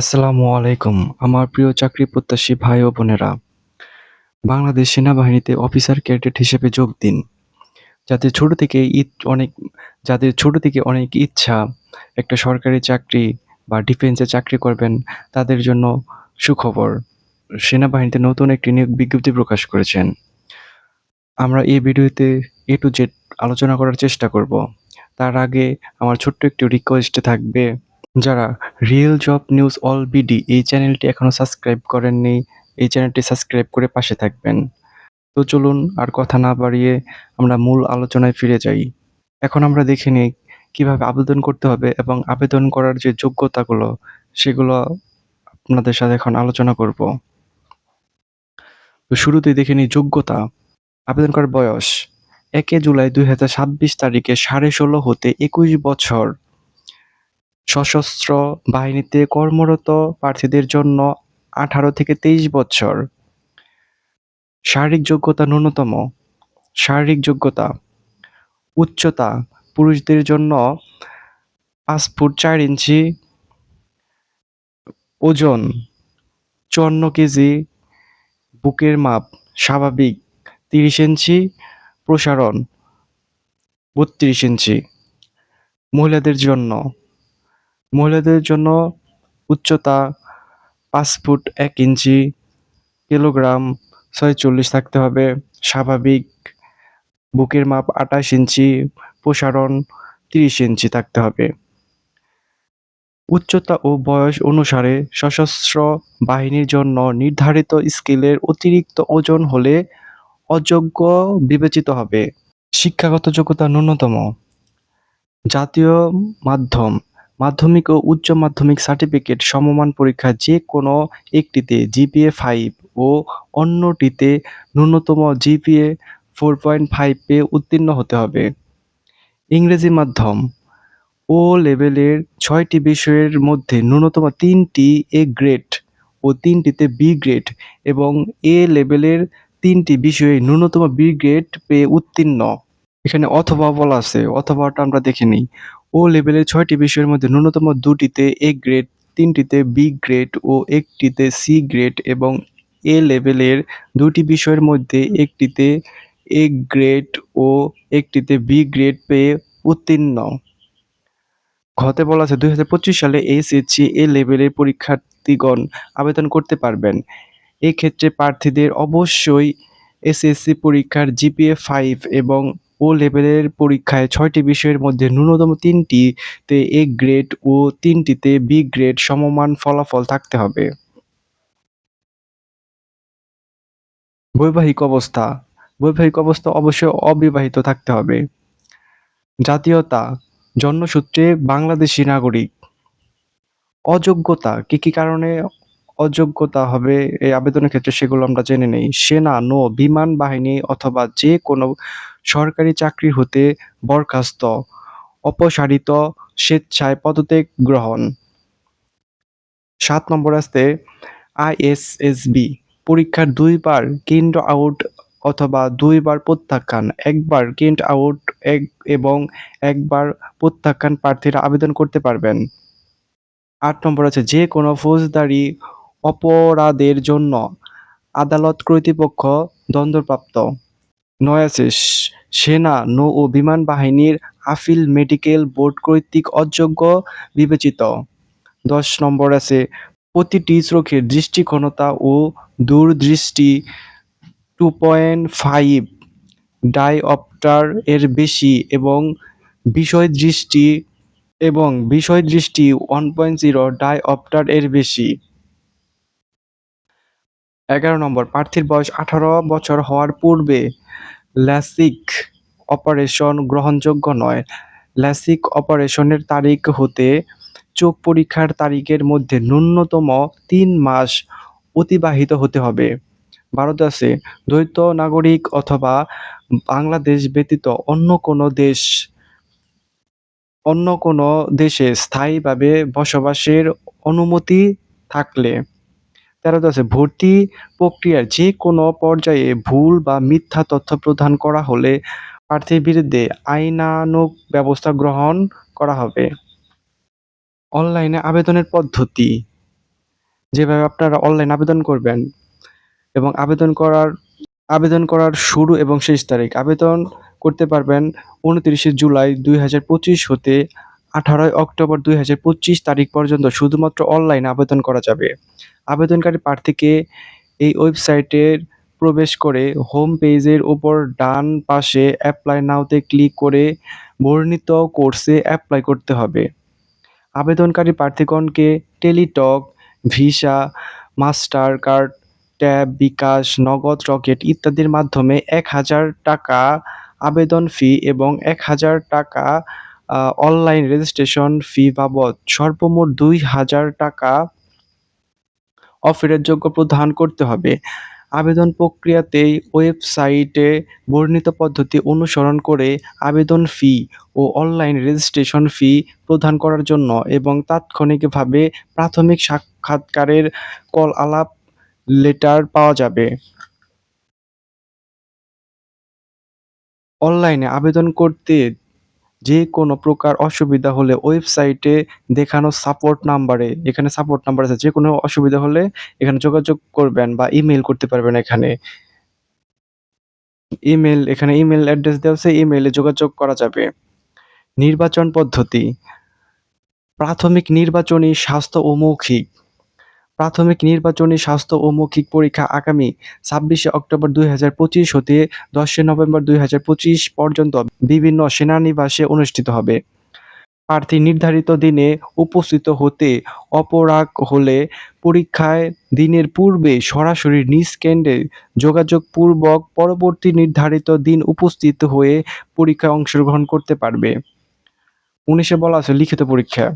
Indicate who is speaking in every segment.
Speaker 1: আসসালামু আলাইকুম, আমার প্রিয় চাকরি প্রত্যাশী ভাই ও বোনেরা। বাংলাদেশ সেনাবাহিনীতে অফিসার ক্যাডেট হিসেবে যোগ দিন। যাদের ছোট থেকে ইট অনেক, যাদের ছোট থেকে অনেক ইচ্ছা একটা সরকারি চাকরি বা ডিফেন্সে চাকরি করবেন, তাদের জন্য সুখবর। সেনাবাহিনীতে নতুন একটি নিয়োগ বিজ্ঞপ্তি প্রকাশ করেছেন। আমরা এই ভিডিওতে এ টু জেড আলোচনা করার চেষ্টা করব। তার আগে আমার ছোট্ট একটি রিকোয়েস্ট থাকবে। যারা real job news all BD এই চ্যানেলটি এখনও সাবস্ক্রাইব করেননি, এই চ্যানেলটি সাবস্ক্রাইব করে পাশে থাকবেন। তো চলুন আর কথা না বাড়িয়ে আমরা মূল আলোচনায় ফিরে যাই। এখন আমরা দেখে নিই কীভাবে আবেদন করতে হবে এবং আবেদন করার যে যোগ্যতাগুলো, সেগুলো আপনাদের সাথে এখন আলোচনা করব। তো শুরুতেই দেখে নিই যোগ্যতা, আবেদন করার বয়স। একে জুলাই দুই হাজার ছাব্বিশ তারিখে সাড়ে ষোলো হতে একুশ বছর। সশস্ত্র বাহিনীতে কর্মরত প্রার্থীদের জন্য আঠারো থেকে তেইশ বছর। শারীরিক যোগ্যতা ন্যূনতম। শারীরিক যোগ্যতা। উচ্চতা। পুরুষদের জন্য পাঁচ ফুট চার ইঞ্চি। ওজন চুয়ান্ন কেজি। বুকের মাপ স্বাভাবিক তিরিশ ইঞ্চি। প্রসারণ বত্রিশ ইঞ্চি। মহিলাদের জন্য মহিলাদের জন্য উচ্চতা পাঁচ ফুট এক ইঞ্চি, কিলোগ্রাম ছয়চল্লিশ থাকতে হবে। স্বাভাবিক বুকের মাপ আঠাশ ইঞ্চি, প্রসারণ তিরিশ ইঞ্চি থাকতে হবে। উচ্চতা ও বয়স অনুসারে সশস্ত্র বাহিনীর জন্য নির্ধারিত স্কেলের অতিরিক্ত ওজন হলে অযোগ্য বিবেচিত হবে। শিক্ষাগত যোগ্যতা ন্যূনতম। জাতীয় মাধ্যম। মাধ্যমিক ও উচ্চ মাধ্যমিক সার্টিফিকেট সমমান পরীক্ষা যে কোনো একটিতে জিপিএ ফাইভ ও অন্যটিতে ন্যূনতম জিপিএ ফোর পয়েন্ট ফাইভ পেয়ে উত্তীর্ণ হতে হবে। ইংরেজি মাধ্যম ও লেভেলের ছয়টি বিষয়ের মধ্যে ন্যূনতম তিনটি এ গ্রেড ও তিনটিতে বি গ্রেড এবং এ লেভেলের তিনটি বিষয়ে ন্যূনতম বি গ্রেড পেয়ে উত্তীর্ণ। এখানে অথবা বলা আছে, অথবাটা আমরা দেখে নিই। ও লেভেলের ছয়টি বিষয়ের মধ্যে ন্যূনতম দুটিতে এ গ্রেড তিনটিতে বি গ্রেড ও একটিতে সি গ্রেড এবং এ লেভেলের দুটি বিষয়ের মধ্যে একটিতে এ গ্রেড ও একটিতে বি গ্রেড পেয়ে উত্তীর্ণ। ঘতে বলা আছে, দুই হাজার পঁচিশ সালে এইচএসসি এ লেভেলের পরীক্ষার্থীগণ আবেদন করতে পারবেন। এক্ষেত্রে প্রার্থীদের অবশ্যই এসএসসি পরীক্ষার জিপিএ ফাইভ এবং ও লেভেলের পরীক্ষায় ছয়টি বিষয়ের মধ্যে ন্যূনতম তিনটিতে এ গ্রেড ও তিনটিতে বি গ্রেড সমমান ফলাফল থাকতে হবে। বৈবাহিক অবস্থা। বৈবাহিক অবস্থা অবশ্যই অবিবাহিত থাকতে হবে। জাতীয়তা। জন্মসূত্রে বাংলাদেশি নাগরিক। অযোগ্যতা। কি কি কারণে অযোগ্যতা হবে এই আবেদনের ক্ষেত্রে সেগুলো আমরা জেনে নেই। সেনা, নৌ, বিমান বাহিনী অথবা যে কোনো সরকারি চাকরি হতে বরখাস্ত, অপসারিত স্বেচ্ছায় পদত্যাগ গ্রহণ। সাত নম্বর আসতে আইএসএসবি পরীক্ষার দুইবার কেন্দ্র আউট অথবা দুইবার প্রত্যাখ্যান, একবার কেন্ট আউট এক এবং একবার প্রত্যাখ্যান প্রার্থীরা আবেদন করতে পারবেন। আট নম্বর আছে, যে কোনো ফৌজদারি অপরাধের জন্য আদালত কর্তৃপক্ষ দণ্ডপ্রাপ্ত নয় আছে সেনা, নৌ ও বিমান বাহিনীর আপিল মেডিকেল বোর্ড কর্তৃক অযোগ্য বিবেচিত। দশ নম্বর আছে, প্রতিটি চোখের দৃষ্টিক্ষণতা ও দূরদৃষ্টি টু পয়েন্ট ফাইভ ডাইঅপ্টার এর বেশি এবং বিষয় দৃষ্টি এবং বিষয় দৃষ্টি ওয়ান পয়েন্ট জিরো ডাইঅপ্টার এর বেশি। এগারো নম্বর, প্রার্থীর বয়স আঠারো বছর হওয়ার পূর্বে ল্যাসিক অপারেশন গ্রহণযোগ্য নয়। ল্যাসিক অপারেশনের তারিখ হতে চোখ পরীক্ষার তারিখের মধ্যে ন্যূনতম তিন মাস অতিবাহিত হতে হবে। ভারত আছে দ্বৈত নাগরিক অথবা বাংলাদেশ ব্যতীত অন্য কোনো দেশ, অন্য কোনো দেশে স্থায়ীভাবে বসবাসের অনুমতি থাকলে তেরোতে আছে, ভর্তি প্রক্রিয়ার যে কোনো পর্যায়ে ভুল বা মিথ্যা তথ্য প্রদান করা হলে প্রার্থীর বিরুদ্ধে আইনানুগ ব্যবস্থা গ্রহণ করা হবে। অনলাইনে আবেদনের পদ্ধতি। যেভাবে আপনারা অনলাইন আবেদন করবেন এবং আবেদন করার আবেদন করার শুরু এবং শেষ তারিখ। আবেদন করতে পারবেন উনত্রিশে জুলাই দুই হাজার পঁচিশ হতে আঠারোই অক্টোবর দুই হাজার পঁচিশ তারিখ পর্যন্ত শুধুমাত্র অনলাইন আবেদন করা যাবে। আবেদনকারী প্রার্থীকে এই ওয়েবসাইটের প্রবেশ করে হোম পেজের ওপর ডান পাশে অ্যাপ্লাই নাওতে ক্লিক করে বর্ণিত কোর্সে অ্যাপ্লাই করতে হবে। আবেদনকারী প্রার্থীগণকে Teletalk visa mastercard tap bKash Nagad Rocket ইত্যাদির মাধ্যমে এক হাজার টাকা আবেদন ফি এবং এক হাজার টাকা অনলাইন রেজিস্ট্রেশন ফি বাবদ সর্বমোট দুই হাজার টাকা অফেরের যোগ্য প্রদান করতে হবে। আবেদন প্রক্রিয়াতেই ওয়েবসাইটে বর্ণিত পদ্ধতি অনুসরণ করে আবেদন ফি ও অনলাইন রেজিস্ট্রেশন ফি প্রদান করার জন্য এবং তাৎক্ষণিকভাবে প্রাথমিক সাক্ষাৎকারের কল আলাপ লেটার পাওয়া যাবে। অনলাইনে আবেদন করতে যে কোনো প্রকার অসুবিধা হলে ওয়েবসাইটে দেখানো সাপোর্ট নাম্বারে এখানে সাপোর্ট নাম্বার আছে, যে কোনো অসুবিধা হলে এখানে যোগাযোগ করবেন বা ইমেল করতে পারবেন এখানে। ইমেল এখানে ইমেল অ্যাড্রেস দেওয়া আছে ইমেলে যোগাযোগ করা যাবে। নির্বাচন পদ্ধতি। প্রাথমিক নির্বাচনী স্বাস্থ্য ও মৌখিক। প্রাথমিক নির্বাচনী স্বাস্থ্য ও মৌখিক পরীক্ষা আগামী ছাব্বিশে অক্টোবর দুই হাজার পঁচিশ হতে দশই নভেম্বর দুই হাজার পঁচিশ পর্যন্ত বিভিন্ন সেনানিবাসে অনুষ্ঠিত হবে। প্রার্থী নির্ধারিত দিনে উপস্থিত হতে অপরাগ হলে পরীক্ষায় দিনের পূর্বে সরাসরি নিজ কেন্দ্রে যোগাযোগপূর্বক পরবর্তী নির্ধারিত দিন উপস্থিত হয়ে পরীক্ষায় অংশগ্রহণ করতে পারবে। উনিশে বলা আছে লিখিত পরীক্ষা।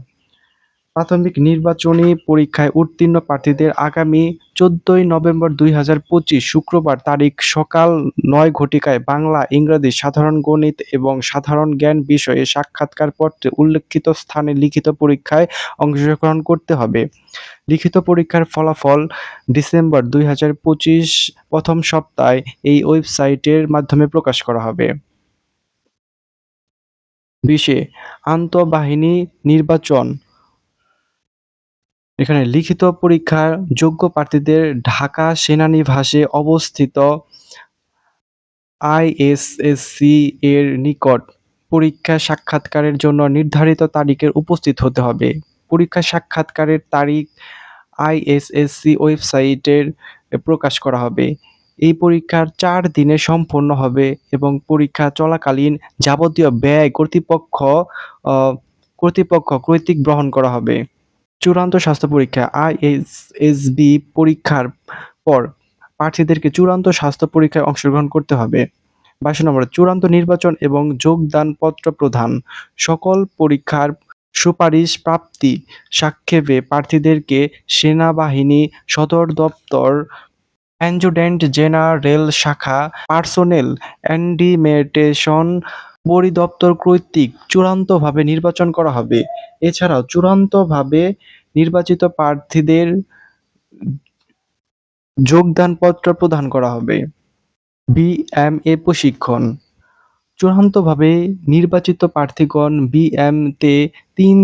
Speaker 1: প্রাথমিক নির্বাচনী পরীক্ষায় উত্তীর্ণ প্রার্থীদের আগামী চোদ্দই নভেম্বর দুই হাজার পঁচিশ শুক্রবার তারিখ সকাল নয় ঘটিকায় বাংলা, ইংরেজি, সাধারণ গণিত এবং সাধারণ জ্ঞান বিষয়ে সাক্ষাৎকার পত্রে উল্লেখিত স্থানে লিখিত পরীক্ষায় অংশগ্রহণ করতে হবে। লিখিত পরীক্ষার ফলাফল ডিসেম্বর দুই হাজার পঁচিশ প্রথম সপ্তাহে এই ওয়েবসাইটের মাধ্যমে প্রকাশ করা হবে। বিশে, আন্তঃবাহিনী নির্বাচন। এখানে লিখিত পরীক্ষার যোগ্য প্রার্থীদের ঢাকা সেনানিবাসে অবস্থিত আইএসএসসি এর নিকট পরীক্ষা সাক্ষাৎকারের জন্য নির্ধারিত তারিখের উপস্থিত হতে হবে। পরীক্ষা সাক্ষাৎকারের তারিখ আইএসএসসি ওয়েবসাইটের প্রকাশ করা হবে। এই পরীক্ষার চার দিনে সম্পন্ন হবে এবং পরীক্ষা চলাকালীন যাবতীয় ব্যয় কর্তৃপক্ষ কর্তৃপক্ষ কর্তৃক গ্রহণ করা হবে। চূড়ান্ত স্বাস্থ্য পরীক্ষা আইএসএসবি পরীক্ষার পর প্রার্থীদেরকে চূড়ান্ত স্বাস্থ্য পরীক্ষায় অংশগ্রহণ করতে হবে। বাইশ নম্বর, চূড়ান্ত নির্বাচন এবং যোগদানপত্র প্রদান, সকল পরীক্ষার সুপারিশ প্রাপ্তি সাক্ষেপে প্রার্থীদেরকে সেনাবাহিনী, সদর দপ্তর অ্যাডজুট্যান্ট জেনারেল শাখা, পার্সোনেল অ্যান্ডিমেটেশন পরিদপ্তর কর্তৃক চূড়ান্তভাবে নির্বাচন করা হবে। এছাড়াও চূড়ান্তভাবে নির্বাচিত প্রার্থীদের যোগদানপত্র প্রদান করা হবে। বিএমএ প্রশিক্ষণ। চূড়ান্তভাবে নির্বাচিত প্রার্থীগণ বিএমতে তিন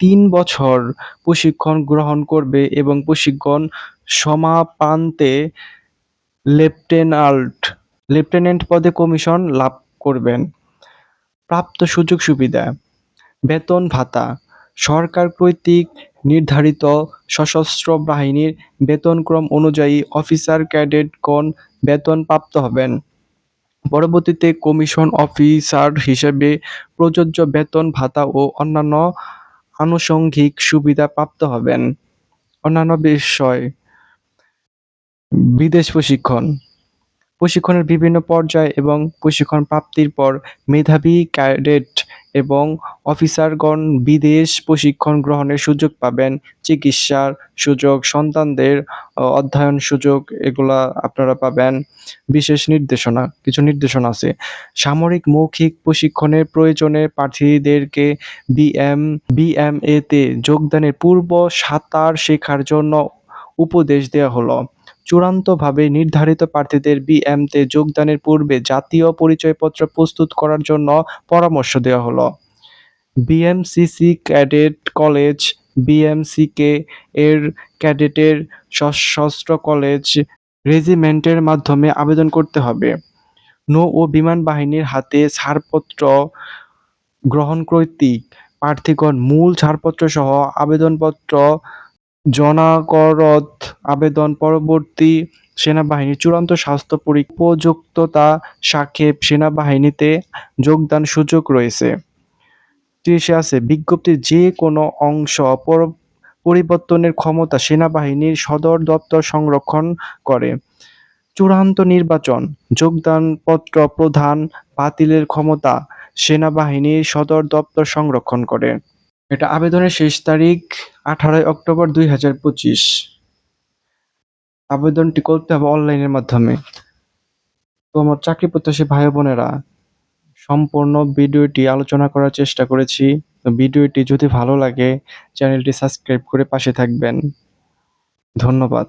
Speaker 1: তিন বছর প্রশিক্ষণ গ্রহণ করবে এবং প্রশিক্ষণ সমাপান্তে লেফটেন্যান্ট লেফটেন্যান্ট পদে কমিশন লাভ করবেন। প্রাপ্ত সুযোগ সুবিধা বেতন ভাতা, সরকার কর্তৃক নির্ধারিত সশস্ত্র বাহিনীর বেতনক্রম অনুযায়ী অফিসার ক্যাডেটগণ বেতন প্রাপ্ত হবেন। পরবর্তীতে কমিশন অফিসার হিসেবে প্রযোজ্য বেতন ভাতা ও অন্যান্য আনুষঙ্গিক সুবিধা প্রাপ্ত হবেন। অন্যান্য বিষয়, বিদেশ প্রশিক্ষণ। প্রশিক্ষণের বিভিন্ন পর্যায় এবং প্রশিক্ষণ প্রাপ্তির পর মেধাবী ক্যাডেট এবং অফিসারগণ বিদেশ প্রশিক্ষণ গ্রহণের সুযোগ পাবেন। চিকিৎসার সুযোগ, সন্তানদের অধ্যয়ন সুযোগ এগুলা আপনারা পাবেন। বিশেষ নির্দেশনা, কিছু নির্দেশনা আছে। সামরিক মৌখিক প্রশিক্ষণের প্রয়োজনে প্রার্থীদেরকে বিএম বিএমএতে যোগদানের পূর্ব সাঁতার শেখার জন্য উপদেশ দেওয়া হলো। চূড়ান্তভাবে নির্ধারিত প্রার্থীদের বিএমতে যোগদানের পূর্বে জাতীয় পরিচয়পত্র প্রস্তুত করার জন্য পরামর্শ দেওয়া হলো। বিএমসিসি ক্যাডেট কলেজ, বিএমসিকে এর ক্যাডেটের সশস্ত্র কলেজ রেজিমেন্টের মাধ্যমে আবেদন করতে হবে। নৌ ও বিমান বাহিনীর হাতে ছাড়পত্র গ্রহণ কর্তৃক প্রার্থীগণ মূল ছাড়পত্র সহ আবেদনপত্র জনাকরত আবেদন পরবর্তী সেনাবাহিনীর চূড়ান্ত স্বাস্থ্য উপযুক্ততা সাপেক্ষে সেনাবাহিনীতে যোগদান সুযোগ রয়েছে। ত্রিশে আছে বিজ্ঞপ্তির যে কোনো অংশ পর- পরিবর্তনের ক্ষমতা সেনাবাহিনীর সদর দপ্তর সংরক্ষণ করে। চূড়ান্ত নির্বাচন, যোগদানপত্র প্রধান বাতিলের ক্ষমতা সেনাবাহিনীর সদর দপ্তর সংরক্ষণ করে। এটা আবেদনের শেষ তারিখ আঠারোই অক্টোবর দুই হাজার পঁচিশ। আবেদনটি করতে হবে অনলাইনের মাধ্যমে। তো আমার চাকরি প্রত্যাশী ভাই বোনেরা, সম্পূর্ণ ভিডিওটি আলোচনা করার চেষ্টা করেছি। তো ভিডিওটি যদি ভালো লাগে, চ্যানেলটি সাবস্ক্রাইব করে পাশে থাকবেন। ধন্যবাদ।